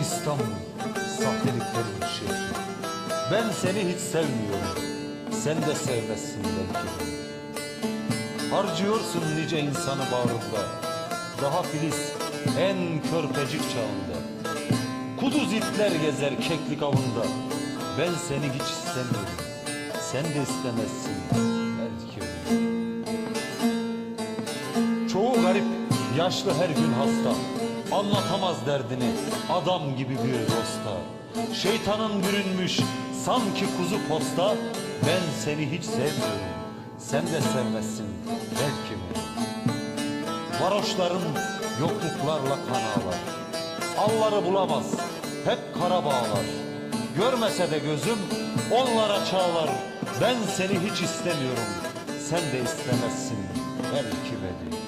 İstanbul, sahteliklerin şehri. Ben seni hiç sevmiyorum, sen de sevmezsin belki. Harcıyorsun nice insanı bağrında, daha Filiz en körpecik çağında. Kuduz itler gezer keklik avında, ben seni hiç istemiyorum, sen de istemezsin belki. Çoğu garip, yaşlı her gün hasta. Anlatamaz derdini adam gibi bir dosta. Şeytanın bürünmüş sanki kuzu posta. Ben seni hiç sevmiyorum. Sen de sevmezsin belki mi? Varoşların yokluklarla kan ağlar. Alları bulamaz, hep kara bağlar. Görmese de gözüm onlara çağlar. Ben seni hiç istemiyorum, sen de istemezsin belki beni.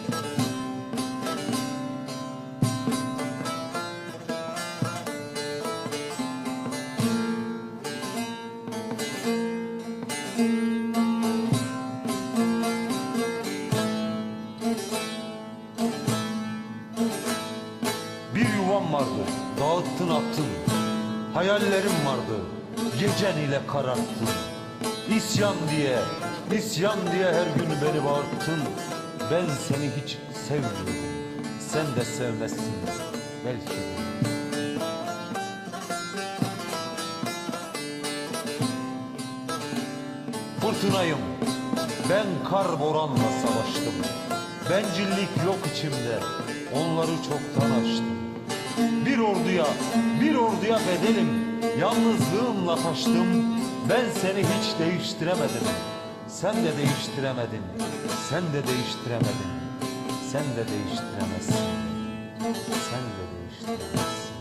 Yuvam vardı, dağıttın attın. Hayallerim vardı, gecen ile kararttın. İsyan diye, isyan diye her gün beni bağırttın. Ben seni hiç sevmiyorum, sen de sevmezsin belki. Fırtınayım, ben kar boranla savaştım. Bencillik yok içimde, onları çoktan aştım. Bir orduya, bir orduya bedelim, yalnızlığımla taştım. Ben seni hiç değiştiremedim, sen de değiştiremedin, sen de değiştiremedin, sen de değiştiremezsin, sen de değiştiremezsin.